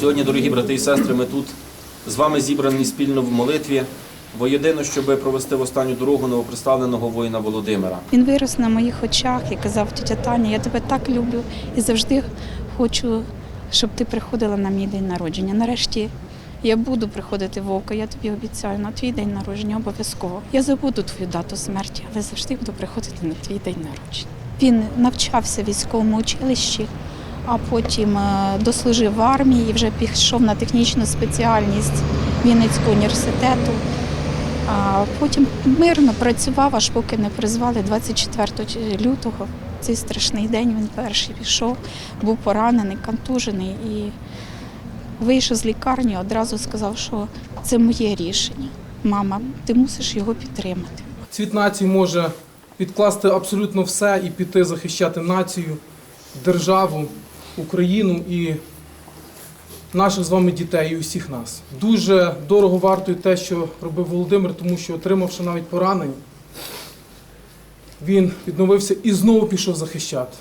Сьогодні, дорогі брати і сестри, ми тут з вами зібрані спільно в молитві, воєдино, щоб провести в останню дорогу новоприставленого воїна Володимира. Він вирос на моїх очах і казав, тітя Таня, я тебе так люблю і завжди хочу, щоб ти приходила на мій день народження. Нарешті я буду приходити в око, я тобі обіцяю, на твій день народження обов'язково. Я забуду твою дату смерті, але завжди буду приходити на твій день народження. Він навчався військовому училищі, а потім е, дослужив в армії вже пішов на технічну спеціальність Вінницького університету. А потім мирно працював, аж поки не призвали 24 лютого. Цей страшний день він перший пішов, був поранений, контужений і вийшов з лікарні, одразу сказав, що це моє рішення. Мама, ти мусиш його підтримати. Цвіт нації може відкласти абсолютно все і піти захищати націю, державу, Україну і наших з вами дітей і усіх нас. Дуже дорого вартує те, що робив Володимир, тому що отримавши навіть поранення, він відновився і знову пішов захищати.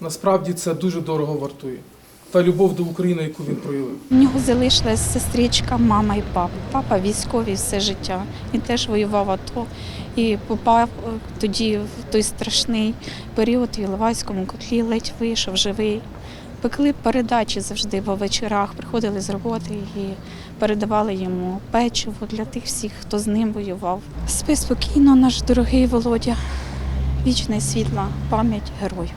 Насправді це дуже дорого вартує. Та любов до України, яку він проявив. У нього залишилась сестричка, мама і папа. Папа військовий все життя. Він теж воював АТО і попав е, тоді в той страшний період в Іловайському котлі, ледь вийшов живий. Пекли передачі завжди по вечорах, приходили з роботи і передавали йому печиво для тих всіх, хто з ним воював. Спи спокійно, наш дорогий Володя. Вічна і світла пам'ять герою.